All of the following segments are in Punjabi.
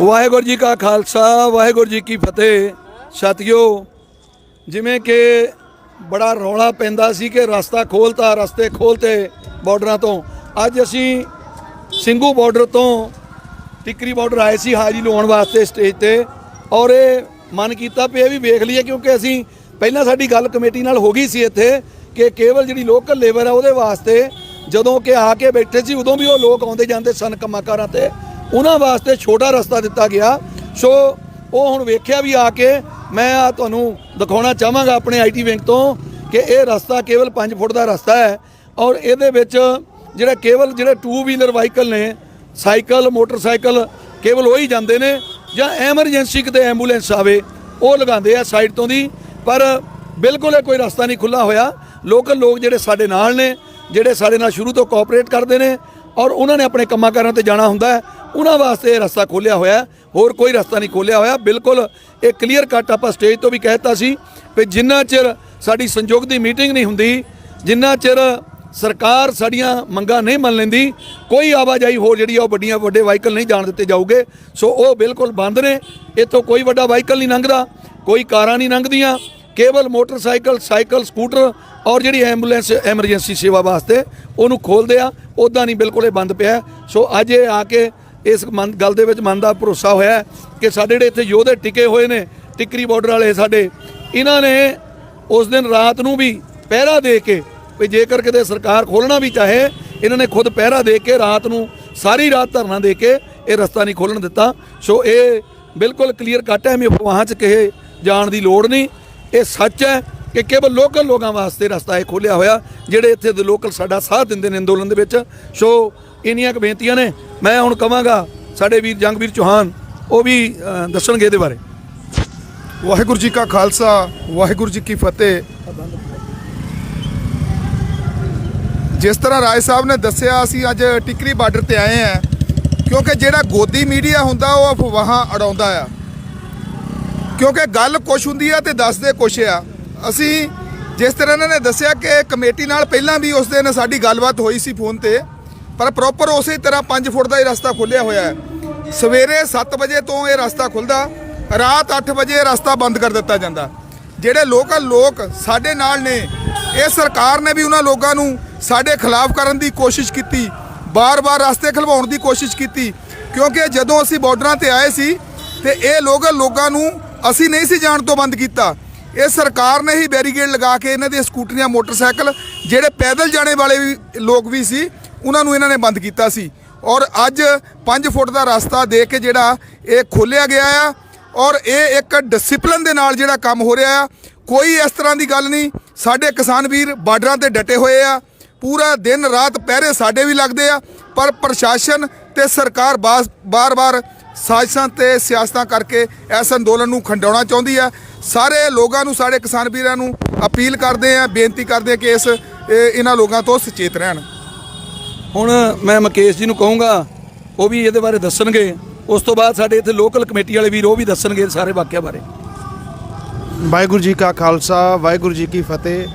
ਵਾਹਿਗੁਰੂ ਜੀ ਕਾ ਖਾਲਸਾ, ਵਾਹਿਗੁਰੂ ਜੀ ਕੀ ਫਤਿਹ। ਸਤਿਓ ਜਿਵੇਂ ਕਿ ਬੜਾ ਰੌਲਾ ਪੈਂਦਾ ਸੀ ਕਿ ਰਸਤਾ ਖੋਲਤਾ, ਰਸਤੇ ਖੋਲਤੇ ਬਾਰਡਰਾਂ ਤੋਂ। ਅੱਜ ਅਸੀਂ ਸਿੰਘੂ ਬਾਰਡਰ ਤੋਂ ਟਿਕਰੀ ਬਾਰਡਰ ਆਏ ਸੀ ਹਾਜ਼ਰੀ ਲਵਾਉਣ ਵਾਸਤੇ ਸਟੇਜ ਤੇ ਔਰ ਇਹ ਮਨ ਕੀਤਾ ਵੀ ਇਹ ਵੀ ਵੇਖ ਲਈਏ ਕਿਉਂਕਿ ਅਸੀਂ ਪਹਿਲਾਂ ਸਾਡੀ ਗੱਲ ਕਮੇਟੀ ਨਾਲ ਹੋ ਗਈ ਸੀ ਇੱਥੇ ਕਿ ਕੇਵਲ ਜਿਹੜੀ ਲੋਕਲ ਲੇਬਰ ਹੈ ਉਹਦੇ ਵਾਸਤੇ ਜਦੋਂ ਕਿ ਆ ਕੇ ਬੈਠੇ ਸੀ ਉਦੋਂ ਵੀ ਉਹ ਲੋਕ ਆਉਂਦੇ ਜਾਂਦੇ ਸਨ ਕੰਮਾਂ ਕਾਰਾਂ ਤੇ। ਉਹਨਾਂ ਵਾਸਤੇ ਛੋਟਾ ਰਸਤਾ ਦਿੱਤਾ ਗਿਆ। ਸੋ ਉਹ ਹੁਣ ਵੇਖਿਆ ਵੀ ਆ ਕੇ, ਮੈਂ ਆ ਤੁਹਾਨੂੰ ਦਿਖਾਉਣਾ ਚਾਹਾਂਗਾ ਆਪਣੇ ਆਈਟੀ ਬੈਂਕ ਤੋਂ ਕਿ ਇਹ ਰਸਤਾ ਕੇਵਲ 5 ਫੁੱਟ ਦਾ ਰਸਤਾ ਹੈ ਔਰ ਇਹਦੇ ਵਿੱਚ ਜਿਹੜਾ ਕੇਵਲ ਜਿਹੜੇ ਟੂ ਵੀਲਰ ਵਾਹੀਕਲ ਨੇ, ਸਾਈਕਲ, ਮੋਟਰਸਾਈਕਲ ਕੇਵਲ ਉਹੀ ਜਾਂਦੇ ਨੇ ਜਾਂ ਐਮਰਜੈਂਸੀ ਕਿਤੇ ਐਂਬੂਲੈਂਸ ਆਵੇ, ਉਹ ਲਗਾਉਂਦੇ ਆ ਸਾਈਡ ਤੋਂ ਦੀ। ਪਰ ਬਿਲਕੁਲ ਇਹ ਕੋਈ ਰਸਤਾ ਨਹੀਂ ਖੁੱਲਾ ਹੋਇਆ। ਲੋਕਲ ਲੋਕ ਜਿਹੜੇ ਸਾਡੇ ਨਾਲ ਨੇ, ਜਿਹੜੇ ਸਾਡੇ ਨਾਲ ਸ਼ੁਰੂ ਤੋਂ ਕੋਆਪਰੇਟ ਕਰਦੇ ਨੇ ਔਰ ਉਹਨਾਂ ਨੇ ਆਪਣੇ ਕੰਮਾਂ ਕਾਰਾਂ ਤੇ ਜਾਣਾ ਹੁੰਦਾ ਉਹਨਾਂ ਵਾਸਤੇ ਇਹ ਰਸਤਾ ਖੋਲਿਆ ਹੋਇਆ ਹੋਰ ਕੋਈ ਰਸਤਾ ਨਹੀਂ ਖੋਲਿਆ ਹੋਇਆ। ਬਿਲਕੁਲ ਇਹ ਕਲੀਅਰ ਕੱਟ ਆਪਾਂ ਸਟੇਜ ਤੋਂ ਵੀ ਕਹਿਤਾ ਸੀ ਵੀ ਜਿੰਨਾ ਚਿਰ ਸਾਡੀ ਸੰਯੋਗ ਦੀ ਮੀਟਿੰਗ ਨਹੀਂ ਹੁੰਦੀ, ਜਿੰਨਾ ਚਿਰ ਸਰਕਾਰ ਸਾਡੀਆਂ ਮੰਗਾਂ ਨਹੀਂ ਮੰਨ ਲੈਂਦੀ, ਕੋਈ ਆਵਾਜਾਈ ਹੋਰ ਜਿਹੜੀ ਆ ਉਹ ਵੱਡੀਆਂ ਵੱਡੇ ਵਾਹੀਕਲ ਨਹੀਂ ਜਾਣ ਦਿੱਤੇ ਜਾਊਗੇ। ਸੋ ਉਹ ਬਿਲਕੁਲ ਬੰਦ ਨੇ। ਇੱਥੋਂ ਕੋਈ ਵੱਡਾ ਵਾਹੀਕਲ ਨਹੀਂ ਲੰਘਦਾ, ਕੋਈ ਕਾਰਾਂ ਨਹੀਂ ਲੰਘਦੀਆਂ, ਕੇਵਲ ਮੋਟਰਸਾਈਕਲ, ਸਾਈਕਲ, ਸਕੂਟਰ ਔਰ ਜਿਹੜੀ ਐਂਬੂਲੈਂਸ ਐਮਰਜੈਂਸੀ ਸੇਵਾ ਵਾਸਤੇ ਉਹਨੂੰ ਖੋਲਦੇ ਆ। ਉਦਾਂ ਨਹੀਂ ਬਿਲਕੁਲ ਇਹ ਬੰਦ ਪਿਆ। ਸੋ ਅੱਜ ਇਹ ਆ ਕੇ ਇਸ ਮਨ ਗੱਲ ਦੇ ਵਿੱਚ ਮਨ ਦਾ ਭਰੋਸਾ ਹੋਇਆ ਕਿ ਸਾਡੇ ਜਿਹੜੇ ਇੱਥੇ ਯੋਧੇ ਟਿਕੇ ਹੋਏ ਨੇ, ਟਿਕਰੀ ਬਾਰਡਰ ਵਾਲੇ ਸਾਡੇ, ਇਹਨਾਂ ਨੇ ਉਸ ਦਿਨ ਰਾਤ ਨੂੰ ਵੀ ਪਹਿਰਾ ਦੇ ਕੇ, ਵੀ ਜੇਕਰ ਕਿਤੇ ਸਰਕਾਰ ਖੋਲਣਾ ਵੀ ਚਾਹੇ, ਇਹਨਾਂ ਨੇ ਖੁਦ ਪਹਿਰਾ ਦੇ ਕੇ ਰਾਤ ਨੂੰ ਸਾਰੀ ਰਾਤ ਧਰਨਾ ਦੇ ਕੇ ਇਹ ਰਸਤਾ ਨਹੀਂ ਖੋਲਣ ਦਿੱਤਾ। ਸੋ ਇਹ ਬਿਲਕੁਲ ਕਲੀਅਰ ਕੱਟ ਹੈ ਮੈਂ ਅਫਵਾਹਾਂ 'ਚ ਕਹੇ ਜਾਣ ਦੀ ਲੋੜ ਨਹੀਂ। ਇਹ ਸੱਚ ਹੈ ਕਿ ਕੇਵਲ ਲੋਕਲ ਲੋਕਾਂ ਵਾਸਤੇ ਰਸਤਾ ਇਹ ਖੋਲਿਆ ਹੋਇਆ, ਜਿਹੜੇ ਇੱਥੇ ਦੇ ਲੋਕਲ ਸਾਡਾ ਸਾਥ ਦਿੰਦੇ ਨੇ ਅੰਦੋਲਨ ਦੇ ਵਿੱਚ। ਸੋ ਇੰਨੀਆਂ ਕੁ ਬੇਨਤੀਆਂ ਨੇ। ਮੈਂ ਹੁਣ ਕਵਾਂਗਾ ਸਾਡੇ ਵੀਰ ਜੰਗਵੀਰ ਚੌਹਾਨ, ਉਹ ਵੀ ਦੱਸਣਗੇ ਇਹਦੇ ਬਾਰੇ। ਵਾਹਿਗੁਰੂ ਜੀ ਕਾ ਖਾਲਸਾ, ਵਾਹਿਗੁਰੂ ਜੀ ਕੀ ਫਤਿਹ। ਜਿਸ ਤਰ੍ਹਾਂ ਰਾਏ ਸਾਹਿਬ ਨੇ ਦੱਸਿਆ, ਅਸੀਂ ਅੱਜ ਟਿਕਰੀ ਬਾਰਡਰ ਤੇ ਆਏ ਆ ਕਿਉਂਕਿ ਜਿਹੜਾ ਗੋਦੀ ਮੀਡੀਆ ਹੁੰਦਾ, ਉਹ ਅਫਵਾਹਾਂ ਅੜਾਉਂਦਾ ਆ। ਕਿਉਂਕਿ ਗੱਲ ਕੁਛ ਹੁੰਦੀ ਆ ਤੇ ਦੱਸਦੇ ਕੁਛ ਆ। ਅਸੀਂ ਜਿਸ ਤਰ੍ਹਾਂ ਇਹਨਾਂ ਨੇ ਦੱਸਿਆ ਕਿ ਕਮੇਟੀ ਨਾਲ ਪਹਿਲਾਂ ਵੀ ਉਸ ਦਿਨ ਸਾਡੀ ਗੱਲਬਾਤ ਹੋਈ ਸੀ ਫੋਨ ਤੇ, ਪਰ ਪ੍ਰੋਪਰ ਉਸੇ ਤਰ੍ਹਾਂ 5 ਫੁੱਟ ਦਾ ਹੀ ਰਸਤਾ ਖੁੱਲਿਆ ਹੋਇਆ ਹੈ। ਸਵੇਰੇ 7 ਵਜੇ ਤੋਂ ਇਹ ਰਸਤਾ ਖੁੱਲਦਾ ਰਾਤ 8 ਵਜੇ ਇਹ ਰਸਤਾ ਬੰਦ ਕਰ ਦਿੱਤਾ ਜਾਂਦਾ। ਜਿਹੜੇ ਲੋਕਲ ਲੋਕ ਸਾਡੇ ਨਾਲ ਨੇ, ਇਹ ਸਰਕਾਰ ਨੇ ਵੀ ਉਹਨਾਂ ਲੋਕਾਂ ਨੂੰ ਸਾਡੇ ਖਿਲਾਫ ਕਰਨ ਦੀ ਕੋਸ਼ਿਸ਼ ਕੀਤੀ, ਬਾਰ-ਬਾਰ ਰਸਤੇ ਖਲਵਾਉਣ ਦੀ ਕੋਸ਼ਿਸ਼ ਕੀਤੀ, ਕਿਉਂਕਿ ਜਦੋਂ ਅਸੀਂ ਬਾਰਡਰਾਂ ਤੇ ਆਏ ਸੀ ਤੇ ਇਹ ਲੋਕਲ ਲੋਕਾਂ ਨੂੰ ਅਸੀਂ ਨਹੀਂ ਸੀ ਜਾਣ ਤੋਂ ਬੰਦ ਕੀਤਾ। ਇਹ ਸਰਕਾਰ ਨੇ ਹੀ ਬੈਰੀਕੇਡ ਲਗਾ ਕੇ ਇਹਨਾਂ ਦੇ ਸਕੂਟਰੀਆਂ, ਮੋਟਰਸਾਈਕਲ, ਜਿਹੜੇ ਪੈਦਲ ਜਾਣੇ ਵਾਲੇ ਵੀ ਲੋਕ ਵੀ ਸੀ, ਉਹਨਾਂ ਨੂੰ ਇਹਨਾਂ ਨੇ ਬੰਦ ਕੀਤਾ ਸੀ। ਔਰ ਅੱਜ 5 ਫੁੱਟ ਦਾ ਰਸਤਾ ਦੇ ਕੇ ਜਿਹੜਾ ਇਹ ਖੋਲਿਆ ਗਿਆ ਆ ਔਰ ਇਹ ਇੱਕ ਡਿਸਪਲਿਨ ਦੇ ਨਾਲ ਜਿਹੜਾ ਕੰਮ ਹੋ ਰਿਹਾ ਆ। ਕੋਈ ਇਸ ਤਰ੍ਹਾਂ ਦੀ ਗੱਲ ਨਹੀਂ, ਸਾਡੇ ਕਿਸਾਨ ਵੀਰ ਬਾਰਡਰਾਂ ਤੇ ਡਟੇ ਹੋਏ ਆ। ਪੂਰਾ ਦਿਨ ਰਾਤ ਪਹਿਰੇ ਸਾਡੇ ਵੀ ਲੱਗਦੇ ਆ, ਪਰ ਪ੍ਰਸ਼ਾਸਨ ਤੇ ਸਰਕਾਰ ਬਾਸ- ਬਾਰ-ਬਾਰ ਸਾਜ਼ਿਸ਼ਾਂ ਤੇ ਸਿਆਸਤਾਂ ਕਰਕੇ ਇਸ ਅੰਦੋਲਨ ਨੂੰ ਖੰਡਾਉਣਾ ਚਾਹੁੰਦੀ ਆ। ਸਾਰੇ ਲੋਕਾਂ ਨੂੰ ਸਾਡੇ ਕਿਸਾਨ ਵੀਰਾਂ ਨੂੰ ਅਪੀਲ ਕਰਦੇ ਆ ਬੇਨਤੀ ਕਰਦੇ ਆ ਕਿ ਇਸ ਇਹ- ਇਹਨਾਂ ਲੋਕਾਂ ਤੋਂ ਸੁਚੇਤ ਰਹਿਣ। ਹੁਣ ਮੈਂ ਮੁਕੇਸ਼ ਜੀ ਨੂੰ ਕਹੂੰਗਾ ਉਹ ਵੀ ਇਹਦੇ ਬਾਰੇ ਦੱਸਣਗੇ। ਉਸ ਤੋਂ ਬਾਅਦ ਸਾਡੇ ਇੱਥੇ ਲੋਕਲ ਕਮੇਟੀ ਵਾਲੇ ਵੀਰ ਉਹ ਵੀ ਦੱਸਣਗੇ ਸਾਰੇ ਵਾਕਿਆ ਬਾਰੇ। ਵਾਹਿਗੁਰੂ ਜੀ ਕਾ ਖਾਲਸਾ ਵਾਹਿਗੁਰੂ ਜੀ ਕੀ ਫਤਿਹ।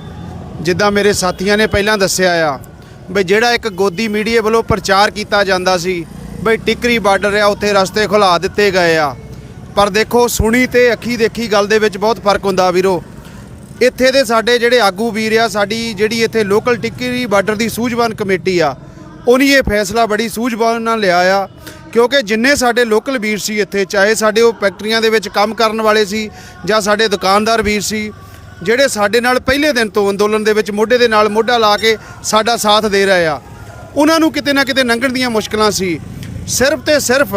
ਜਿੱਦਾਂ ਮੇਰੇ ਸਾਥੀਆਂ ਨੇ ਪਹਿਲਾਂ ਦੱਸਿਆ ਆ ਬਈ ਜਿਹੜਾ ਇੱਕ ਗੋਦੀ ਮੀਡੀਆ ਵੱਲੋਂ ਪ੍ਰਚਾਰ ਕੀਤਾ ਜਾਂਦਾ ਸੀ ਬਈ ਟਿਕਰੀ ਬਾਰਡਰ ਆ ਉੱਥੇ ਰਸਤੇ ਖੁਲਾ ਦਿੱਤੇ ਗਏ ਆ। ਪਰ ਦੇਖੋ, ਸੁਣੀ ਤੇ ਅੱਖੀ ਦੇਖੀ ਗੱਲ ਦੇ ਵਿੱਚ ਬਹੁਤ ਫ਼ਰਕ ਹੁੰਦਾ ਵੀਰੋ। ਇੱਥੇ ਦੇ ਸਾਡੇ ਜਿਹੜੇ ਆਗੂ ਵੀਰ ਆ, ਸਾਡੀ ਜਿਹੜੀ ਇੱਥੇ ਲੋਕਲ ਟਿੱਕਰੀ ਬਾਰਡਰ ਦੀ ਸੂਝਵਾਨ ਕਮੇਟੀ ਆ, ਉਹਨੇ ਇਹ ਫੈਸਲਾ ਬੜੀ ਸੂਝਵਾਨ ਨਾਲ ਲਿਆ ਆ, ਕਿਉਂਕਿ ਜਿੰਨੇ ਸਾਡੇ ਲੋਕਲ ਵੀਰ ਸੀ ਇੱਥੇ, ਚਾਹੇ ਸਾਡੇ ਉਹ ਫੈਕਟਰੀਆਂ ਦੇ ਵਿੱਚ ਕੰਮ ਕਰਨ ਵਾਲੇ ਸੀ ਜਾਂ ਸਾਡੇ ਦੁਕਾਨਦਾਰ ਵੀਰ ਸੀ, ਜਿਹੜੇ ਸਾਡੇ ਨਾਲ ਪਹਿਲੇ ਦਿਨ ਤੋਂ ਅੰਦੋਲਨ ਦੇ ਵਿੱਚ ਮੋਢੇ ਦੇ ਨਾਲ ਮੋਢਾ ਲਾ ਕੇ ਸਾਡਾ ਸਾਥ ਦੇ ਰਹੇ ਆ, ਉਹਨਾਂ ਨੂੰ ਕਿਤੇ ਨਾ ਕਿਤੇ ਲੰਘਣ ਦੀਆਂ ਮੁਸ਼ਕਲਾਂ ਸੀ। ਸਿਰਫ ਤੇ ਸਿਰਫ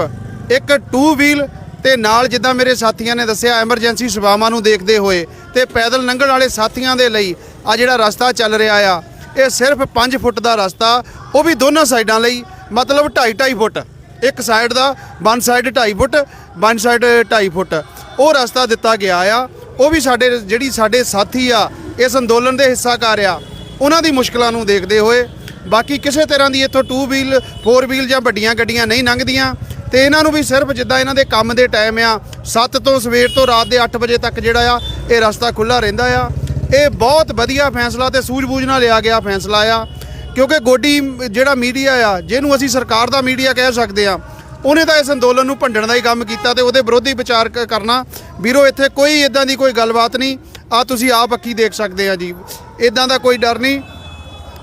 ਇੱਕ ਟੂ ਵੀਲ ਤੇ ਨਾਲ ਜਿੱਦਾਂ ਮੇਰੇ ਸਾਥੀਆਂ ਨੇ ਦੱਸਿਆ ਐਮਰਜੈਂਸੀ ਸੇਵਾਵਾਂ ਨੂੰ ਦੇਖਦੇ ਹੋਏ ਤੇ ਪੈਦਲ ਲੰਘਣ ਵਾਲੇ ਸਾਥੀਆਂ ਦੇ ਲਈ ਆ ਜਿਹੜਾ ਰਸਤਾ ਚੱਲ ਰਿਹਾ ਆ, ਇਹ ਸਿਰਫ 5 ਫੁੱਟ ਦਾ ਰਸਤਾ, ਉਹ ਵੀ ਦੋਨਾਂ ਸਾਈਡਾਂ ਲਈ, ਮਤਲਬ 2.5 2.5 ਫੁੱਟ। ਇੱਕ ਸਾਈਡ ਦਾ ਵਨ ਸਾਈਡ 2.5 ਫੁੱਟ ਵਨ ਸਾਈਡ 2.5 ਫੁੱਟ। ਉਹ ਰਸਤਾ ਦਿੱਤਾ ਗਿਆ ਆ, ਉਹ ਵੀ ਸਾਡੇ, ਜਿਹੜੀ ਸਾਡੇ ਸਾਥੀ ਆ, ਇਸ ਅੰਦੋਲਨ ਦੇ ਹਿੱਸਾਕਾਰ ਆ, ਉਹਨਾਂ ਦੀ ਮੁਸ਼ਕਲਾਂ ਨੂੰ ਦੇਖਦੇ ਹੋਏ, ਬਾਕੀ ਕਿਸੇ ਤਰ੍ਹਾਂ ਦੀ ਇੱਥੋਂ 2 ਵੀਲ 4 ਵੀਲ ਜਾਂ ਵੱਡੀਆਂ ਗੱਡੀਆਂ ਨਹੀਂ ਲੰਘਦੀਆਂ ਤੇ ਇਹਨਾਂ ਨੂੰ ਵੀ ਸਿਰਫ ਜਿੱਦਾਂ ਇਹਨਾਂ ਦੇ ਕੰਮ ਦੇ ਟਾਈਮ ਆ 7 ਤੋਂ ਸਵੇਰ ਤੋਂ ਰਾਤ ਦੇ 8 ਵਜੇ ਤੱਕ ਜਿਹੜਾ ਆ, ਇਹ ਰਸਤਾ ਖੁੱਲਾ ਰਹਿੰਦਾ ਆ। ਇਹ ਬਹੁਤ ਵਧੀਆ ਫੈਸਲਾ ਤੇ ਸੂਝ-ਬੂਝ ਨਾਲ ਲਿਆ ਗਿਆ ਫੈਸਲਾ ਆ, ਕਿਉਂਕਿ ਗੋਡੀ ਜਿਹੜਾ ਮੀਡੀਆ ਆ, ਜਿਹਨੂੰ ਅਸੀਂ ਸਰਕਾਰ ਦਾ ਮੀਡੀਆ ਕਹਿ ਸਕਦੇ ਆ, ਉਹਨੇ ਤਾਂ ਇਸ ਅੰਦੋਲਨ ਨੂੰ ਭੰਡਣ ਦਾ ਹੀ ਕੰਮ ਕੀਤਾ ਤੇ ਉਹਦੇ ਵਿਰੋਧੀ ਵਿਚਾਰ ਕਰਨਾ। ਵੀਰੋ, ਇੱਥੇ ਕੋਈ ਇਦਾਂ ਦੀ ਕੋਈ ਗੱਲਬਾਤ ਨਹੀਂ ਆ ਤੁਸੀਂ ਆਪ ਅੱਖੀ ਦੇਖ ਸਕਦੇ ਆ ਜੀ। ਇਦਾਂ ਦਾ ਕੋਈ ਡਰ ਨਹੀਂ।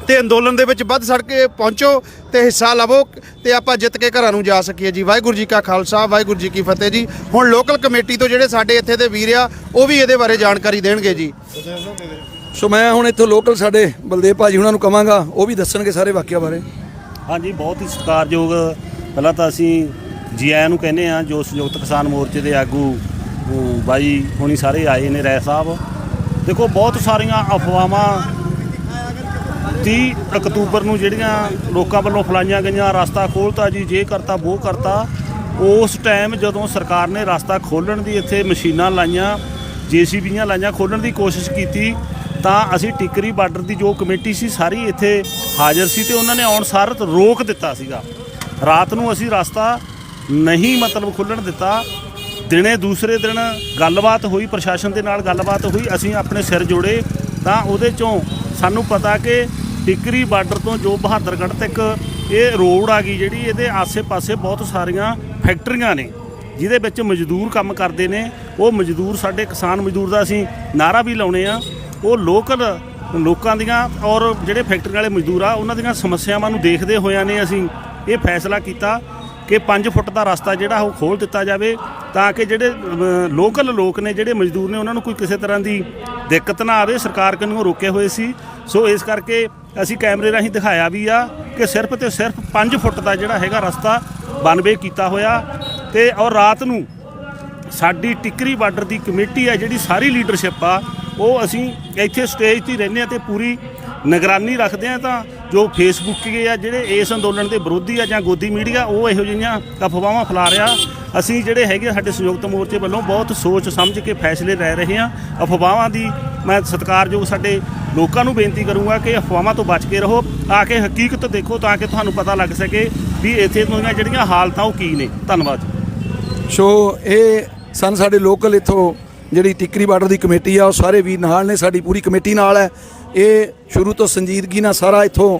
ਤੇ ਅੰਦੋਲਨ ਦੇ ਵਿੱਚ ਵੱਧ ਸੜ ਕੇ ਪਹੁੰਚੋ ਤੇ ਹਿੱਸਾ ਲਵੋ ਤੇ ਆਪਾਂ ਜਿੱਤ ਕੇ ਘਰਾਂ ਨੂੰ ਜਾ ਸਕੀਏ ਜੀ। ਵਾਹਿਗੁਰੂ ਜੀ ਕਾ ਖਾਲਸਾ ਵਾਹਿਗੁਰੂ ਜੀ ਕੀ ਫਤਿਹ ਜੀ। ਹੁਣ ਲੋਕਲ ਕਮੇਟੀ ਤੋਂ ਜਿਹੜੇ ਸਾਡੇ ਇੱਥੇ ਦੇ ਵੀਰ ਆ ਉਹ ਵੀ ਇਹਦੇ ਬਾਰੇ ਜਾਣਕਾਰੀ ਦੇਣਗੇ ਜੀ। ਸੋ ਮੈਂ ਹੁਣ ਇੱਥੋਂ ਲੋਕਲ ਸਾਡੇ ਬਲਦੇਵ ਭਾਜੀ ਉਹਨਾਂ ਨੂੰ ਕਵਾਂਗਾ ਉਹ ਵੀ ਦੱਸਣਗੇ ਸਾਰੇ ਵਾਕਿਆ ਬਾਰੇ। ਹਾਂਜੀ ਬਹੁਤ ਹੀ ਸਤਿਕਾਰਯੋਗ ਪਹਿਲਾਂ ਤਾਂ ਅਸੀਂ ਜੀ ਆਇਆਂ ਨੂੰ ਕਹਿੰਦੇ ਆ ਜੋ ਸੰਯੁਕਤ ਕਿਸਾਨ ਮੋਰਚੇ ਦੇ ਆਗੂ ਅਮ, ਬਾਈ ਹੁਣੀ ਸਾਰੇ ਆਏ ਨੇ ਰਾਏ ਸਾਹਿਬ। ਦੇਖੋ ਬਹੁਤ ਸਾਰੀਆਂ ਅਫਵਾਹਾਂ 30 ਅਕਤੂਬਰ ਨੂੰ ਜਿਹੜੀਆਂ ਲੋਕਾਂ ਵੱਲੋਂ ਫਲਾਈਆਂ ਗਈਆਂ, ਰਸਤਾ ਖੋਲਤਾ ਜੀ, ਜੇ ਕਰਤਾ ਉਹ ਕਰਤਾ, ਉਸ ਟਾਈਮ ਜਦੋਂ ਸਰਕਾਰ ਨੇ ਰਸਤਾ ਖੋਲਣ ਦੀ ਇੱਥੇ ਮਸ਼ੀਨਾਂ ਲਾਈਆਂ, ਜੀਸੀਬੀਆਂ ਲਾਈਆਂ, ਖੋਲਣ ਦੀ ਕੋਸ਼ਿਸ਼ ਕੀਤੀ, ਤਾਂ ਅਸੀਂ ਟਿੱਕਰੀ ਬਾਰਡਰ ਦੀ ਜੋ ਕਮੇਟੀ ਸੀ, ਸਾਰੀ ਇੱਥੇ ਹਾਜ਼ਰ ਸੀ ਤੇ ਉਹਨਾਂ ਨੇ ਆਉਣ ਸਾਰ ਰੋਕ ਦਿੱਤਾ ਸੀਗਾ। ਰਾਤ ਨੂੰ ਅਸੀਂ ਰਸਤਾ ਨਹੀਂ ਮਤਲਬ ਖੁੱਲਣ ਦਿੱਤਾ। ਦਿਨੇ ਦੂਸਰੇ ਦਿਨ ਗੱਲਬਾਤ ਹੋਈ, ਪ੍ਰਸ਼ਾਸਨ ਦੇ ਨਾਲ ਗੱਲਬਾਤ ਹੋਈ, ਅਸੀਂ ਆਪਣੇ ਸਿਰ ਜੋੜੇ ਤਾਂ ਉਹਦੇ ਚੋਂ ਸਾਨੂੰ ਪਤਾ ਕਿ ਟਿਕਰੀ ਬਾਰਡਰ ਤੋਂ ਜੋ ਬਹਾਦਰਗੜ੍ਹ ਤੱਕ ਇਹ ਰੋਡ ਆ ਗਈ ਜਿਹੜੀ, ਇਹਦੇ ਆਸੇ-ਪਾਸੇ ਬਹੁਤ ਸਾਰੀਆਂ ਫੈਕਟਰੀਆਂ ਨੇ, ਜਿਹਦੇ ਵਿੱਚ ਮਜ਼ਦੂਰ ਕੰਮ ਕਰਦੇ ਨੇ। ਉਹ ਮਜ਼ਦੂਰ, ਸਾਡੇ ਕਿਸਾਨ ਮਜ਼ਦੂਰ ਦਾ ਅਸੀਂ ਨਾਰਾ ਵੀ ਲਾਉਣੇ ਆ। ਉਹ ਲੋਕਲ ਲੋਕਾਂ ਦੀਆਂ ਔਰ ਜਿਹੜੇ ਫੈਕਟਰੀ ਵਾਲੇ ਮਜ਼ਦੂਰ ਆ, ਉਹਨਾਂ ਦੀਆਂ ਸਮੱਸਿਆਵਾਂ ਨੂੰ ਦੇਖਦੇ ਹੋਇਆਂ ਨੇ ਅਸੀਂ ਇਹ ਫੈਸਲਾ ਕੀਤਾ ਕਿ 5 ਫੁੱਟ ਦਾ ਰਸਤਾ ਜਿਹੜਾ, ਉਹ ਖੋਲ ਦਿੱਤਾ ਜਾਵੇ ਤਾਂ ਕਿ ਜਿਹੜੇ ਲੋਕਲ ਲੋਕ ਨੇ, ਜਿਹੜੇ ਮਜ਼ਦੂਰ ਨੇ, ਉਹਨਾਂ ਨੂੰ ਕੋਈ ਕਿਸੇ ਤਰ੍ਹਾਂ ਦੀ ਦਿੱਕਤ ਨਾ ਆਵੇ। ਸਰਕਾਰ ਕੰਨੋਂ ਰੋਕੇ ਹੋਏ ਸੀ। ਸੋ ਇਸ ਕਰਕੇ ਅਸੀਂ ਕੈਮਰੇ ਰਾਹੀਂ ਦਿਖਾਇਆ ਵੀ ਆ ਕਿ ਸਿਰਫ ਤੇ ਸਿਰਫ 5 ਫੁੱਟ ਦਾ ਜਿਹੜਾ ਹੈਗਾ ਰਸਤਾ ਬਨਵੇ ਕੀਤਾ ਹੋਇਆ ਤੇ ਔਰ ਰਾਤ ਨੂੰ ਸਾਡੀ ਟਿਕਰੀ ਬਾਰਡਰ ਦੀ ਕਮੇਟੀ ਆ ਜਿਹੜੀ ਸਾਰੀ ਲੀਡਰਸ਼ਿਪ ਆ, ਉਹ ਅਸੀਂ ਇੱਥੇ ਸਟੇਜ ਤੇ ਰਹਿੰਦੇ ਆ ਤੇ ਪੂਰੀ ਨਿਗਰਾਨੀ ਰੱਖਦੇ ਆ ਤਾਂ ਜੋ ਫੇਸਬੁੱਕ ਆ ਜਿਹੜੇ ਇਸ ਅੰਦੋਲਨ ਦੇ ਵਿਰੋਧੀ ਆ ਜਾਂ ਗੋਦੀ ਮੀਡੀਆ, ਉਹ ਇਹੋ ਜਿਹੀਆਂ ਅਫਵਾਹਾਂ ਫੈਲਾ ਰਿਹਾ। ਅਸੀਂ ਜਿਹੜੇ ਹੈਗੇ ਆ ਸਾਡੇ ਸੰਯੁਕਤ ਮੋਰਚੇ ਵੱਲੋਂ ਬਹੁਤ ਸੋਚ ਸਮਝ ਕੇ ਫੈਸਲੇ ਲੈ ਰਹੇ ਆ ਅਫਵਾਹਾਂ ਦੀ ਮੈਂ ਸਤਿਕਾਰਯੋਗ ਸਾਡੇ ਲੋਕਾਂ ਨੂੰ ਬੇਨਤੀ ਕਰੂੰਗਾ ਕਿ ਅਫਵਾਹਾਂ ਤੋਂ ਬਚ ਕੇ ਰਹੋ, ਆ ਕੇ ਹਕੀਕਤ ਦੇਖੋ ਤਾਂ ਕਿ ਤੁਹਾਨੂੰ ਪਤਾ ਲੱਗ ਸਕੇ ਵੀ ਇੱਥੇ ਦੀਆਂ ਜਿਹੜੀਆਂ ਹਾਲਤਾਂ ਉਹ ਕੀ ਨੇ। ਧੰਨਵਾਦ। ਸੋ ਇਹ ਸਨ ਸਾਡੇ ਲੋਕਲ ਇੱਥੋਂ ਜਿਹੜੀ ਟਿੱਕਰੀ ਬਾਰਡਰ ਦੀ ਕਮੇਟੀ ਆ, ਉਹ ਸਾਰੇ ਵੀਰ ਨਾਲ ਨੇ, ਸਾਡੀ ਪੂਰੀ ਕਮੇਟੀ ਨਾਲ ਹੈ। ਇਹ ਸ਼ੁਰੂ ਤੋਂ ਸੰਜੀਦਗੀ ਨਾਲ ਸਾਰਾ ਇੱਥੋਂ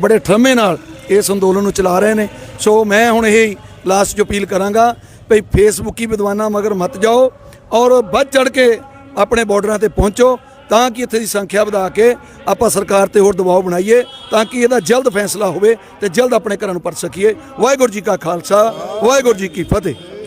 ਬੜੇ ਠਰਮੇ ਨਾਲ ਇਸ ਅੰਦੋਲਨ ਨੂੰ ਚਲਾ ਰਹੇ ਨੇ। ਸੋ ਮੈਂ ਹੁਣ ਇਹ ਲਾਸਟ 'ਚ ਅਪੀਲ ਕਰਾਂਗਾ ਭਈ ਫੇਸਬੁੱਕੀ ਵਿਦਵਾਨਾਂ ਮਗਰ ਮਤ ਜਾਓ ਔਰ ਵੱਧ ਚੜ ਕੇ ਆਪਣੇ ਬਾਰਡਰਾਂ ਤੇ ਪਹੁੰਚੋ। ਤਾਂ ਕਿ ਇੱਥੇ ਦੀ ਸੰਖਿਆ ਵਧਾ ਕੇ ਆਪਾਂ ਸਰਕਾਰ ਤੇ ਹੋਰ ਦਬਾਅ ਬਣਾਈਏ, ਤਾਂ ਕਿ ਇਹਦਾ ਜਲਦ ਫੈਸਲਾ ਹੋਵੇ ਤੇ ਜਲਦ ਆਪਣੇ ਘਰਾਂ ਨੂੰ ਪਰਤ ਸਕੀਏ। ਵਾਹਿਗੁਰੂ ਜੀ ਕਾ ਖਾਲਸਾ, ਵਾਹਿਗੁਰੂ ਜੀ ਕੀ ਫਤਿਹ।